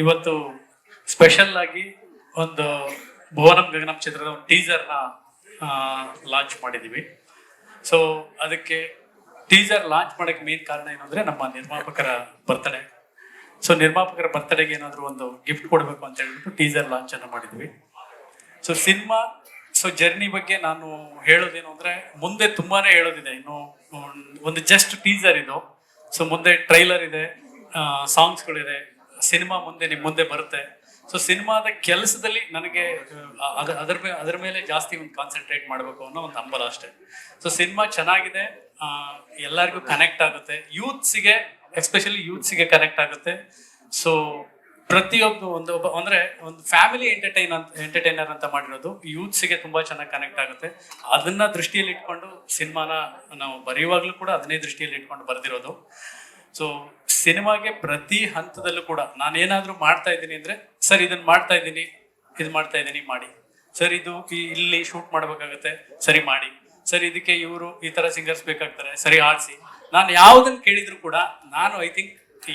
ಇವತ್ತು ಸ್ಪೆಷಲ್ ಆಗಿ ಒಂದು ಭುವನಂ ಗಗನಂ ಚಿತ್ರದ ಒಂದು ಟೀಸರ್ನ ಲಾಂಚ್ ಮಾಡಿದೀವಿ. ಸೊ ಅದಕ್ಕೆ ಟೀಸರ್ ಲಾಂಚ್ ಮಾಡಕ್ಕೆ ಮೇನ್ ಕಾರಣ ಏನು ಅಂದ್ರೆ ನಮ್ಮ ನಿರ್ಮಾಪಕರ ಬರ್ತಡೇ ಸೊ ನಿರ್ಮಾಪಕರ ಬರ್ತಡೇಗೆ ಏನಾದರೂ ಒಂದು ಗಿಫ್ಟ್ ಕೊಡಬೇಕು ಅಂತ ಹೇಳ್ಬಿಟ್ಟು ಟೀಸರ್ ಲಾಂಚ್ ಅನ್ನು ಮಾಡಿದ್ವಿ. ಸೊ ಸಿನಿಮಾ ಸೊ ಜರ್ನಿ ಬಗ್ಗೆ ನಾನು ಹೇಳೋದೇನು ಅಂದರೆ ಮುಂದೆ ತುಂಬಾನೇ ಹೇಳೋದಿದೆ. ಇನ್ನು ಒಂದು ಜಸ್ಟ್ ಟೀಸರ್ ಇದು. ಸೊ ಮುಂದೆ ಟ್ರೈಲರ್ ಇದೆ ಸಾಂಗ್ಸ್ಗಳಿದೆ ಸಿನಿಮಾ ಮುಂದೆ ನಿಮ್ಮ ಮುಂದೆ ಬರುತ್ತೆ. ಸೊ ಸಿನಿಮಾದ ಕೆಲಸದಲ್ಲಿ ನನಗೆ ಅದ- ಅದರ ಅದರ ಮೇಲೆ ಜಾಸ್ತಿ ಒಂದು ಕಾನ್ಸಂಟ್ರೇಟ್ ಮಾಡಬೇಕು ಅನ್ನೋ ಒಂದು ಹಂಬಲ ಅಷ್ಟೇ. ಸೊ ಸಿನಿಮಾ ಚೆನ್ನಾಗಿದೆ ಎಲ್ಲರಿಗೂ ಕನೆಕ್ಟ್ ಆಗುತ್ತೆ. ಯೂತ್ಸಿಗೆ ಎಸ್ಪೆಷಲಿ ಯೂತ್ಸಿಗೆ ಕನೆಕ್ಟ್ ಆಗುತ್ತೆ. ಸೊ ಪ್ರತಿಯೊಬ್ಬ ಒಂದು, ಒಬ್ಬ, ಅಂದ್ರೆ ಒಂದು ಫ್ಯಾಮಿಲಿ ಎಂಟರ್ಟೈನ್ ಅಂತ ಎಂಟರ್ಟೈನರ್ ಅಂತ ಮಾಡಿರೋದು, ಯೂತ್ಸಿಗೆ ತುಂಬಾ ಚೆನ್ನಾಗಿ ಕನೆಕ್ಟ್ ಆಗುತ್ತೆ. ಅದನ್ನ ದೃಷ್ಟಿಯಲ್ಲಿ ಇಟ್ಕೊಂಡು ಸಿನಿಮಾನ ನಾವು ಬರೆಯುವಾಗಲೂ ಕೂಡ ಅದನ್ನೇ ದೃಷ್ಟಿಯಲ್ಲಿ ಇಟ್ಕೊಂಡು ಬರೆದಿರೋದು. ಸೊ ಸಿನಿಮಾಗೆ ಪ್ರತಿ ಹಂತದಲ್ಲೂ ಕೂಡ ನಾನೇನಾದ್ರೂ ಮಾಡ್ತಾ ಇದ್ದೀನಿ ಅಂದ್ರೆ, ಸರ್ ಇದನ್ನ ಮಾಡ್ತಾ ಇದ್ದೀನಿ, ಇದು ಮಾಡ್ತಾ ಇದ್ದೀನಿ, ಮಾಡಿ. ಸರ್, ಇದು ಇಲ್ಲಿ ಶೂಟ್ ಮಾಡ್ಬೇಕಾಗತ್ತೆ, ಸರಿ ಮಾಡಿ. ಸರ್, ಇದಕ್ಕೆ ಇವರು ಈ ತರ ಸಿಂಗರ್ಸ್ ಬೇಕಾಗ್ತಾರೆ, ಸರಿ ಆಡಿಸಿ. ನಾನು ಯಾವ್ದನ್ನ ಕೇಳಿದ್ರು ಕೂಡ, ನಾನು ಐ ಥಿಂಕ್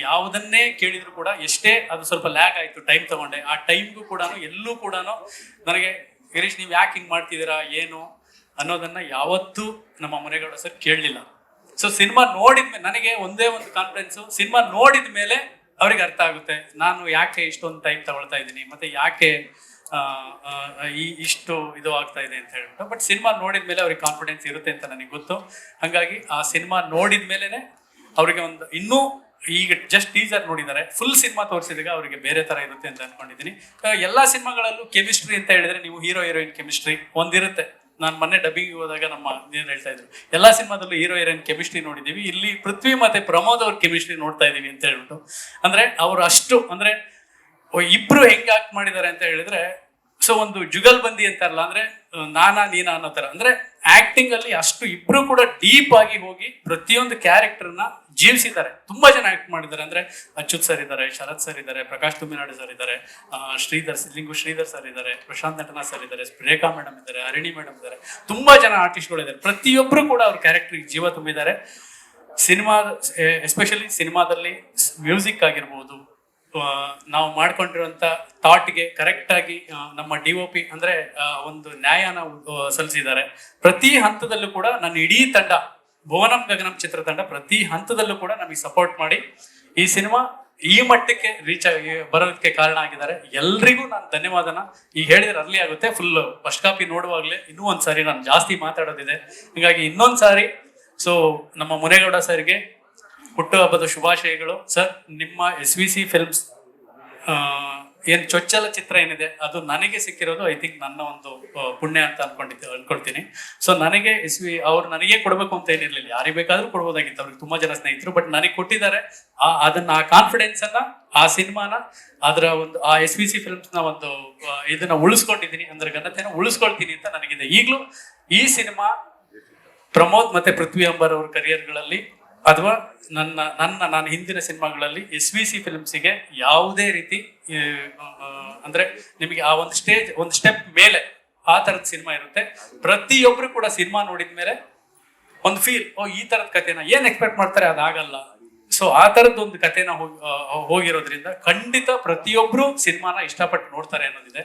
ಯಾವುದನ್ನೇ ಕೇಳಿದ್ರು ಕೂಡ ಎಷ್ಟೇ ಅದು ಸ್ವಲ್ಪ ಲ್ಯಾಕ್ ಆಯ್ತು, ಟೈಮ್ ತಗೊಂಡೆ, ಆ ಟೈಮ್ಗೂ ಕೂಡ ಎಲ್ಲೂ ಕೂಡ ನನಗೆ, ಗಿರೀಶ್, ನೀವು ಯಾಕೆ ಹಿಂಗ್ ಮಾಡ್ತಿದ್ದೀರಾ, ಏನು? ಅನ್ನೋದನ್ನ ಯಾವತ್ತೂ ನಮ್ಮ ಮನೆಗೌಡ ಸರ್ ಕೇಳಲಿಲ್ಲ. ಸೊ ಸಿನಿಮಾ ನೋಡಿದ್ಮೇಲೆ ನನಗೆ ಒಂದೇ ಒಂದು ಕಾನ್ಫಿಡೆನ್ಸ್ ಸಿನಿಮಾ ನೋಡಿದ ಮೇಲೆ ಅವ್ರಿಗೆ ಅರ್ಥ ಆಗುತ್ತೆ. ನಾನು ಯಾಕೆ ಇಷ್ಟೊಂದು ಟೈಮ್ ತಗೊಳ್ತಾ ಇದ್ದೀನಿ? ಮತ್ತೆ ಯಾಕೆ ಈ, ಇಷ್ಟು ಇದು ಆಗ್ತಾ ಇದೆ ಅಂತ ಹೇಳ್ಬಿಟ್ಟು. ಬಟ್ ಸಿನಿಮಾ ನೋಡಿದ ಮೇಲೆ ಅವ್ರಿಗೆ ಕಾನ್ಫಿಡೆನ್ಸ್ ಇರುತ್ತೆ ಅಂತ ನನಗೆ ಗೊತ್ತು. ಹಾಗಾಗಿ ಆ ಸಿನಿಮಾ ನೋಡಿದ ಮೇಲೆನೆ ಅವರಿಗೆ ಒಂದು ಇನ್ನೂ ಈಗ ಜಸ್ಟ್ ಟೀಸರ್ ನೋಡಿದ್ದಾರೆ. ಫುಲ್ ಸಿನಿಮಾ ತೋರಿಸಿದಾಗ ಅವರಿಗೆ ಬೇರೆ ತರ ಇರುತ್ತೆ ಅಂತ ಅನ್ಕೊಂಡಿದ್ದೀನಿ. ಎಲ್ಲಾ ಸಿನಿಮಾಗಳಲ್ಲೂ ಕೆಮಿಸ್ಟ್ರಿ ಅಂತ ಹೇಳಿದ್ರೆ ನೀವು ಹೀರೋ ಹೀರೋಯಿನ್ ಕೆಮಿಸ್ಟ್ರಿ ಒಂದಿರುತ್ತೆ. ನಾನು ಮೊನ್ನೆ ಡಬ್ಬಿಂಗ್ ಹೋದಾಗ ನಮ್ಮ ಏನು ಹೇಳ್ತಾ ಇದ್ರು, ಎಲ್ಲಾ ಸಿನಿಮಾದಲ್ಲೂ ಹೀರೋ ಹೀರೋಯಿನ್ ಕೆಮಿಸ್ಟ್ರಿ ನೋಡಿದೀವಿ, ಇಲ್ಲಿ ಪೃಥ್ವಿ ಮತ್ತೆ ಪ್ರಮೋದ್ ಅವ್ರ ಕೆಮಿಸ್ಟ್ರಿ ನೋಡ್ತಾ ಇದೀವಿ ಅಂತ ಹೇಳ್ಬಿಟ್ಟು. ಅಂದ್ರೆ ಅವ್ರು ಅಷ್ಟು, ಅಂದ್ರೆ ಇಬ್ರು ಹೆಂಗ್ ಆಕ್ಟ್ ಮಾಡಿದ್ದಾರೆ ಅಂತ ಹೇಳಿದ್ರೆ ಸೊ ಒಂದು ಜುಗಲ್ ಬಂದಿ ಅಂತಾರಲ್ಲ, ಅಂದ್ರೆ ನಾನಾ ನೀನಾ ಅನ್ನೋ ತರ. ಅಂದ್ರೆ ಆಕ್ಟಿಂಗ್ ಅಲ್ಲಿ ಅಷ್ಟು ಇಬ್ರು ಕೂಡ ಡೀಪ್ ಆಗಿ ಹೋಗಿ ಪ್ರತಿಯೊಂದು ಕ್ಯಾರೆಕ್ಟರ್ನ ಜೀವಿಸಿದ್ದಾರೆ. ತುಂಬಾ ಜನ ಆಕ್ಟ್ ಮಾಡಿದ್ದಾರೆ. ಅಂದ್ರೆ, ಅಚ್ಯುತ್ ಸರ್ ಇದ್ದಾರೆ, ಶರತ್ ಸರ್ ಇದ್ದಾರೆ, ಪ್ರಕಾಶ್ ತುಮಿನಾಡು ಸರ್ ಇದ್ದಾರೆ ಶ್ರೀಧರ್, ಸಿದ್ಲಿಂಗು ಶ್ರೀಧರ್ ಸರ್ ಇದ್ದಾರೆ, ಪ್ರಶಾಂತ್ ನಟನಾ ಸರ್ ಇದ್ದಾರೆ, ರೇಖಾ ಮೇಡಮ್ ಇದ್ದಾರೆ, ಅರಣಿ ಮೇಡಮ್ ಇದ್ದಾರೆ. ತುಂಬಾ ಜನ ಆರ್ಟಿಸ್ಟ್ಗಳು ಇದ್ದಾರೆ. ಪ್ರತಿಯೊಬ್ರು ಕೂಡ ಅವ್ರ ಕ್ಯಾರೆಕ್ಟರ್ ಜೀವ ತುಂಬಿದ್ದಾರೆ. ಸಿನಿಮಾ ಎಸ್ಪೆಷಲಿ ಸಿನಿಮಾದಲ್ಲಿ ಮ್ಯೂಸಿಕ್ ಆಗಿರ್ಬೋದು ನಾವು ಮಾಡ್ಕೊಂಡಿರುವಂತ ಥಾಟ್ಗೆ ಕರೆಕ್ಟ್ ಆಗಿ ಆ, ನಮ್ಮ ಡಿ ಒ ಪಿ ಅಂದ್ರೆ ಒಂದು ನ್ಯಾಯನ ಸಲ್ಲಿಸಿದ್ದಾರೆ. ಪ್ರತಿ ಹಂತದಲ್ಲೂ ಕೂಡ ನನ್ನ ಇಡೀ ತಂಡ ಭುವನಂ ಗಗನಂ ಚಿತ್ರತಂಡ ಪ್ರತಿ ಹಂತದಲ್ಲೂ ಕೂಡ ನಮಗೆ ಸಪೋರ್ಟ್ ಮಾಡಿ ಈ ಸಿನಿಮಾ ಈ ಮಟ್ಟಕ್ಕೆ ರೀಚ್ ಆಗಿ ಬರೋದಕ್ಕೆ ಕಾರಣ ಆಗಿದ್ದಾರೆ. ಎಲ್ರಿಗೂ ನಾನು ಧನ್ಯವಾದನ. ಈ ಹೇಳಿದ್ರೆ ಅರ್ಲಿ ಆಗುತ್ತೆ. ಫುಲ್ ಫಸ್ಟ್ ಕಾಪಿ ನೋಡುವಾಗಲೇ ಇನ್ನೂ ಒಂದ್ಸಾರಿ ನಾನು ಜಾಸ್ತಿ ಮಾತಾಡೋದಿದೆ. ಹೀಗಾಗಿ ಇನ್ನೊಂದ್ ಸಾರಿ ಸೊ ನಮ್ಮ ಮುನೇಗೌಡ ಸರ್ಗೆ ಹುಟ್ಟುಹಬ್ಬದ ಶುಭಾಶಯಗಳು. ಸರ್, ನಿಮ್ಮ ಎಸ್ ವಿ ಸಿ ಫಿಲ್ಮ್ಸ್ ಏನ್ ಚೊಚ್ಚಲ ಚಿತ್ರ ಏನಿದೆ, ಅದು ನನಗೆ ಸಿಕ್ಕಿರೋದು ಐ ಥಿಂಕ್ ನನ್ನ ಒಂದು ಪುಣ್ಯ ಅಂತ ಅನ್ಕೊಂಡಿದ್ದೆ, ಅನ್ಕೊಳ್ತೀನಿ. ಸೊ ನನಗೆ ಎಸ್ ವಿ ಅವ್ರು ನನಗೆ ಕೊಡಬೇಕು ಅಂತ ಏನಿರಲಿಲ್ಲ. ಯಾರಿಗೆ ಬೇಕಾದ್ರೂ ಕೊಡ್ಬೋದಾಗಿತ್ತು. ಅವ್ರಿಗೆ ತುಂಬಾ ಜನ ಸ್ನೇಹಿತರು ಬಟ್ ನನಗೆ ಕೊಟ್ಟಿದ್ದಾರೆ. ಆ, ಅದನ್ನ, ಆ ಕಾನ್ಫಿಡೆನ್ಸ್ ಅನ್ನ, ಆ ಸಿನಿಮಾನ, ಅದರ ಒಂದು, ಆ ಎಸ್ ವಿ ಸಿ ಫಿಲ್ಮ್ಸ್ನ ಒಂದು ಇದನ್ನ ಉಳಿಸ್ಕೊಂಡಿದ್ದೀನಿ. ಅಂದ್ರೆ ಘನತೆನ ಉಳಿಸ್ಕೊಳ್ತೀನಿ ಅಂತ ನನಗಿದೆ. ಈಗಲೂ ಈ ಸಿನಿಮಾ ಪ್ರಮೋದ್ ಮತ್ತೆ ಪೃಥ್ವಿ ಅಂಬರ್ ಅವ್ರ ಕರಿಯರ್ಗಳಲ್ಲಿ ಅಥವಾ ನನ್ನ ನನ್ನ, ನಾನು ಹಿಂದಿನ ಸಿನಿಮಾಗಳಲ್ಲಿ ಎಸ್ ವಿ ಸಿ ಫಿಲ್ಮ್ಸಿಗೆ ಯಾವುದೇ ರೀತಿ ಅಂದ್ರೆ ನಿಮಗೆ ಆ ಒಂದು ಸ್ಟೇಜ್, ಒಂದು ಸ್ಟೆಪ್ ಮೇಲೆ ಆ ಥರದ ಸಿನಿಮಾ ಇರುತ್ತೆ. ಪ್ರತಿಯೊಬ್ಬರು ಕೂಡ ಸಿನಿಮಾ ನೋಡಿದ ಮೇಲೆ ಒಂದು ಫೀಲ್ ಓ, ಈ ಥರದ ಕಥೆನ ಏನು ಎಕ್ಸ್ಪೆಕ್ಟ್ ಮಾಡ್ತಾರೆ ಅದಾಗಲ್ಲ. ಸೊ ಆ ಥರದ್ದು ಒಂದು ಕಥೆನ ಹೋಗಿರೋದ್ರಿಂದ ಖಂಡಿತ ಪ್ರತಿಯೊಬ್ಬರು ಸಿನಿಮಾನ ಇಷ್ಟಪಟ್ಟು ನೋಡ್ತಾರೆ ಅನ್ನೋದಿದೆ.